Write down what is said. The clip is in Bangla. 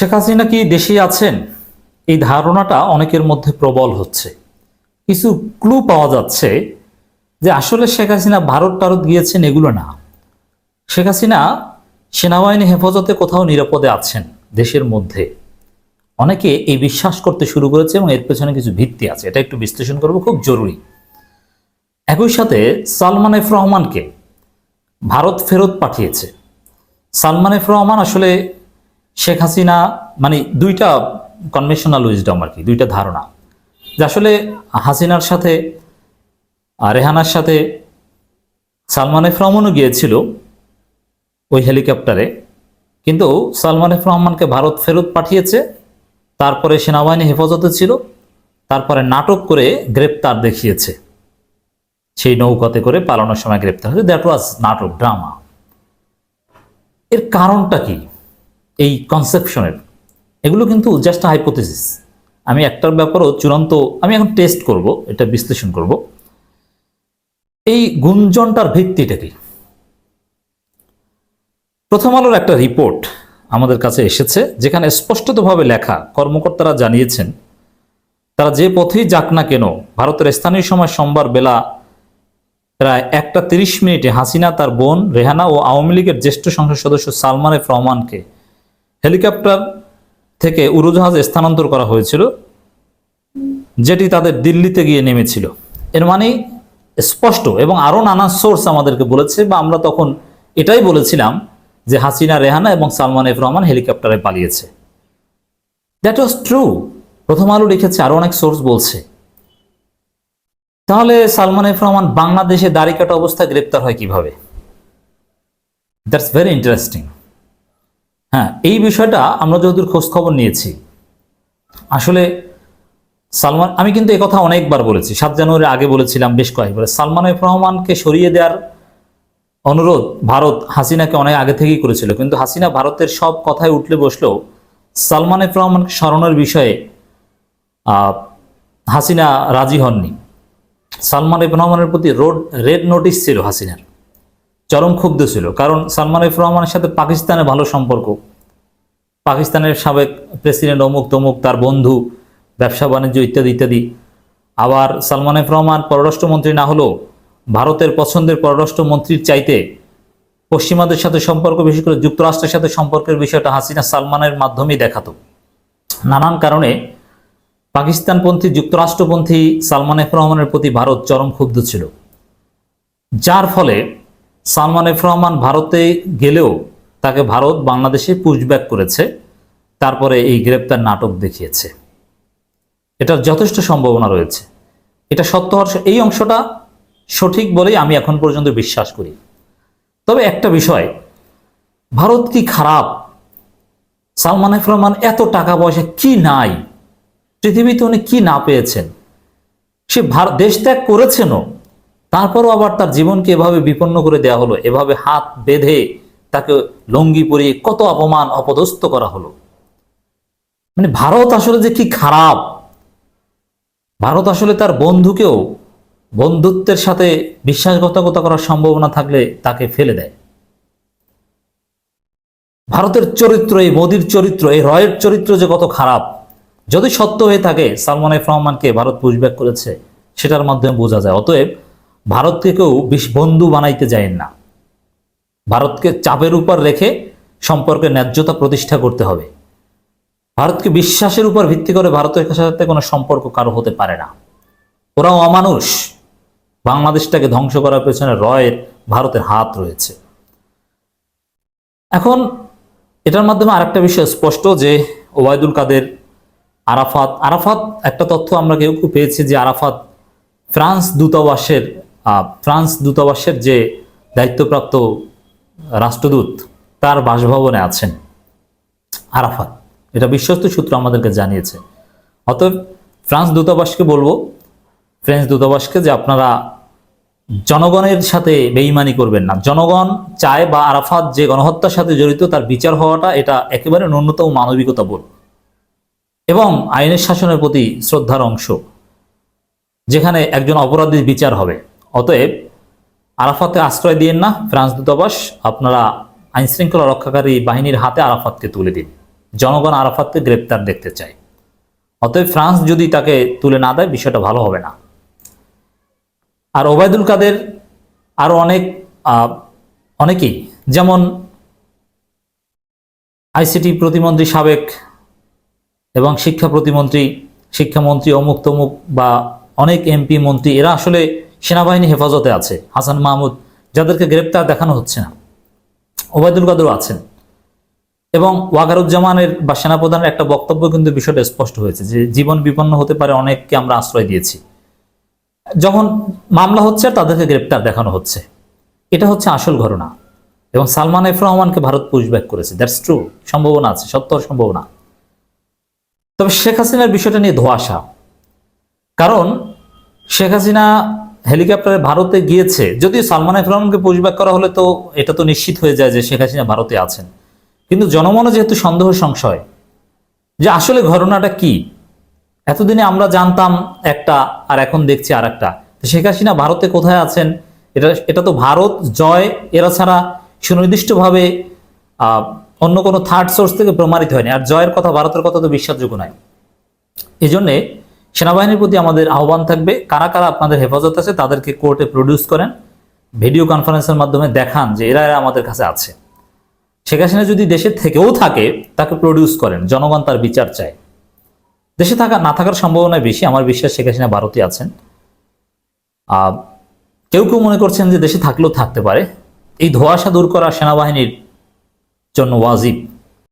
শেখ হাসিনা কি দেশে আছেন? এই ধারণাটা অনেকের মধ্যে প্রবল হচ্ছে। কিছু ক্লু পাওয়া যাচ্ছে যে আসলে শেখ হাসিনা ভারত টারত গিয়েছেন এগুলো না। শেখ হাসিনা সেনাবাহিনী হেফাজতে কোথাও নিরাপদে আছেন দেশের মধ্যে। অনেকে এই বিশ্বাস করতে শুরু করেছে এবং এর পেছনে কিছু ভিত্তি আছে। এটা একটু বিশ্লেষণ করব, খুব জরুরি। একই সাথে সালমান এফ রহমানকে ভারত ফেরত পাঠিয়েছে। সালমান এফ রহমান আসলে শেখ হাসিনা মানে দুইটা কনভেনশনাল উইজডম আর কি, দুইটা ধারণা। যে আসলে হাসিনার সাথে রেহানার সাথে সালমান এফ রহমানও গিয়েছিল ওই হেলিকপ্টারে, কিন্তু সালমান এফ রহমানকে ভারত ফেরত পাঠিয়েছে, তারপরে সেনাবাহিনী হেফাজতে ছিল, তারপরে নাটক করে গ্রেপ্তার দেখিয়েছে। সেই নৌকাতে করে পালানোর সময় গ্রেপ্তার হয়েছে। দ্যাট ওয়াজ নাটক ড্রামা এর কারণটা কি? এই কনসেপশনের এগুলো কিন্তু জাস্ট হাইপোথেসিস আমি একটার ব্যাপারও চূড়ান্ত, আমি এখন টেস্ট করব, এটা বিশ্লেষণ করব। এই গুঞ্জনটার ভিত্তিটা কি? প্রথম আলোর একটা রিপোর্ট আমাদের কাছে এসেছে, যেখানে স্পষ্টতভাবে লেখা, কর্মকর্তারা জানিয়েছেন, তারা যে পথেই যাক না কেন, ভারতের স্থানীয় সময় সোমবার বেলা প্রায় একটা তিরিশ মিনিটে হাসিনা তার বোন রেহানা ও আওয়ামী লীগের জ্যেষ্ঠ সংসদ সদস্য সালমান এফ রহমানকে হেলিকপ্টার থেকে উড়োজাহাজে স্থানান্তর করা হয়েছিল, যেটি তাদের দিল্লিতে গিয়ে নেমেছিল। এর মানে স্পষ্ট এবং আরও নানা সোর্স আমাদেরকে বলেছে বা আমরা তখন এটাই বলেছিলাম যে হাসিনা, রেহানা এবং সালমান এফ রহমান হেলিকপ্টারে পালিয়েছে। দ্যাট ওয়াজ ট্রু প্রথম আলো লিখেছে আরও অনেক সোর্স বলছে। তাহলে সালমান এফ রহমান বাংলাদেশে দাড়ি কাটা অবস্থায় গ্রেপ্তার হয় কীভাবে? দ্যাটস ভেরি ইন্টারেস্টিং হ্যাঁ এই বিষয়টা আমরা যতদূর খোঁজ খবর নিয়েছি। আসলে সালমান, আমি কিন্তু কথা অনেকবার বলেছি, সাত জানুয়ারি আগে বলেছিলাম বেশ কয়েকবার, সালমান এফ রহমানকে সরিয়ে দেওয়ার অনুরোধ ভারত হাসিনাকে অনেক আগে থেকেই করেছিল, কিন্তু হাসিনা ভারতের সব কথায় উঠলে বসলেও সালমান এফ রহমান স্মরণের বিষয়ে হাসিনা রাজি হননি। সালমান এফ রহমানের প্রতি রোড, রেড নোটিশ ছিল হাসিনার। চরম ক্ষুব্ধ ছিল। কারণ সালমান এফ রহমানের সাথে পাকিস্তানের ভালো সম্পর্ক। পাকিস্তানের সাবেক প্রেসিডেন্ট অমুক তমুক, তার বন্ধু, ব্যবসা, বাণিজ্য ইত্যাদি ইত্যাদি। আবার সালমান এফ রহমান পররাষ্ট্রমন্ত্রী না হলেও ভারতের পছন্দের পররাষ্ট্রমন্ত্রীর চাইতে পশ্চিমাদের সাথে সম্পর্ক, বিশেষ করে যুক্তরাষ্ট্রের সাথে সম্পর্কের বিষয়টা হাসিনা সালমানের মাধ্যমেই দেখাতো। নানান কারণে পাকিস্তানপন্থী, যুক্তরাষ্ট্রপন্থী সালমান এফ রহমানের প্রতি ভারত চরম ক্ষুব্ধ ছিল। যার ফলে সালমান এফ রহমান ভারতে গেলেও তাকে ভারত বাংলাদেশে পুশব্যাক করেছে, তারপরে এই গ্রেপ্তার নাটক দেখিয়েছে। এটার যথেষ্ট সম্ভাবনা রয়েছে। এটা সত্য এই অংশটা সঠিক বলেই আমি এখন পর্যন্ত বিশ্বাস করি। তবে একটা বিষয়, ভারত কি খারাপ? সালমান এফ রহমান এত টাকা পয়সা কি নাই? পৃথিবীতে উনি কি না পেয়েছেন? সে ভার- দেশ ত্যাগ করেছেনও তারপরও আবার তার জীবনকে এভাবে বিপন্ন করে দেওয়া হলো, এভাবে হাত বেঁধে তাকে লঙ্গি পরিয়ে কত অপমান অপদস্থ করা হলো। মানে ভারত আসলে যে কি খারাপ। ভারত আসলে তার বন্ধুকেও বন্ধুত্বের সাথে বিশ্বাসঘাতকতা করার সম্ভাবনা থাকলে তাকে ফেলে দেয়। ভারতের চরিত্র, এই মোদির চরিত্র, এই রয়ের চরিত্র যে কত খারাপ। যদি সত্য হয়ে থাকে, সালমান এফ রহমানকে ভারত পুশব্যাক করেছে, সেটার মাধ্যমে বোঝা যায়। অতএব ভারতকে কেউ বন্ধু বানাইতে যায় না। ভারতকে চাপের উপর রেখে সম্পর্কের ন্যায্যতা প্রতিষ্ঠা করতে হবে। ভারতকে বিশ্বাসের উপর ভিত্তি করে ভারতের সাথে কোনো সম্পর্ক কারও হতে পারে না। ওরাও অমানুষ। বাংলাদেশটাকে ধ্বংস করার পেছনে রয়ের ভারতের হাত রয়েছে। এখন এটার মাধ্যমে আরেকটা বিষয় স্পষ্ট যে ওবায়দুল কাদের আরাফাত আরাফাত একটা তথ্য আমরা কেউ কেউ পেয়েছি যে আরাফাত ফ্রান্স দূতাবাসের ফ্রান্স দূতাবাসের যে দায়িত্বপ্রাপ্ত রাষ্ট্রদূত, তার বাসভবনে আছেন আরাফাত। এটা বিশ্বস্ত সূত্র আমাদেরকে জানিয়েছে। অতএব ফ্রান্স দূতাবাসকে বলব, ফ্রেঞ্চ দূতাবাসকে যে আপনারা জনগণের সাথে বেইমানি করবেন না। জনগণ চায় বা আরাফাত যে গণহত্যার সাথে জড়িত, তার বিচার হওয়াটা এটা একেবারে ন্যূনতম মানবিকতা বোধ। এবং আইনের শাসনের প্রতি শ্রদ্ধার অংশ, যেখানে একজন অপরাধীর বিচার হবে। অতএব আরাফাতে আশ্রয় দিয়েন না, ফ্রান্স দূতাবাস, আপনারা আইনশৃঙ্খলা রক্ষাকারী বাহিনীর হাতে আরাফাতকে তুলে দিন। জনগণ আরাফাতকে গ্রেপ্তার দেখতে চায়। অতএব ফ্রান্স যদি তাকে তুলে না দেয়, বিষয়টা ভালো হবে না। আর ওবায়দুল কাদের আরও অনেক অনেকেই, যেমন আইসিটি প্রতিমন্ত্রী সাবেক এবং শিক্ষা প্রতিমন্ত্রী, শিক্ষামন্ত্রী অমুক তমুক বা অনেক এমপি মন্ত্রী, এরা আসলে সেনাবাহিনী হেফাজতে আছে। হাসান মাহমুদ, যাদেরকে গ্রেপ্তার দেখানো হচ্ছে না। ওবায়দুল কাদেরও আছেন। এবং ওয়াগারুজ্জামানের বা সেনাপ্রধানের একটা বক্তব্য কিন্তু বিষয়টা স্পষ্ট হয়েছে যে জীবন বিপন্ন হতে পারে অনেককে আমরা আশ্রয় দিয়েছি। যখন মামলা হচ্ছে, তাদেরকে গ্রেপ্তার দেখানো হচ্ছে। এটা হচ্ছে আসল ঘটনা। এবং সালমান এফ রহমানকে ভারত পুশব্যাক করেছে। দ্যাটস ট্রু সম্ভাবনা আছে সত্য সম্ভাবনা। তবে শেখ হাসিনার বিষয়টা নিয়ে ধোয়াশা। কারণ শেখ হাসিনা হেলিকপ্টারে ভারতে গিয়েছে। যদিও সালমান এফ রহমানকে পুশব্যাক করা হলে তো এটা তো নিশ্চিত হয়ে যায় যে শেখ হাসিনা ভারতে আছেন। কিন্তু জনমনে যেহেতু সন্দেহ সংশয়, যে আসলে ঘটনাটা কি? এতদিনে আমরা জানতাম একটা আর এখন দেখছি আর একটা শেখ হাসিনা ভারতে কোথায় আছেন? এটা এটা তো ভারত, জয়, এরা ছাড়া সুনির্দিষ্টভাবে অন্য কোনো থার্ড সোর্স থেকে প্রমাণিত হয়নি। আর জয়ের কথা ভারতের কথা তো বিশ্বাসযোগ্য নয়। এই জন্যে সেনাবাহিনীর প্রতি আমাদের আহ্বান থাকবে। কারা কারা আপনাদের হেফাজত আছে তাদেরকে কোর্টে প্রডিউস করেন, ভিডিও কনফারেন্সের মাধ্যমে দেখান যে এরা এরা আমাদের কাছে আছে। শেখ হাসিনা যদি দেশে থেকেও থাকে, তাকে প্রডিউস করেন, জনগণ তার বিচার চায়। দেশে থাকা, না থাকার সম্ভাবনা বেশি, আমার বিশ্বাস শেখ হাসিনা ভারতে আছেন। কেউ কেউ মনে করছেন যে দেশে থাকলেও থাকতে পারে। এই ধোঁয়াশা দূর করা সেনাবাহিনীর জন্য ওয়াজিব।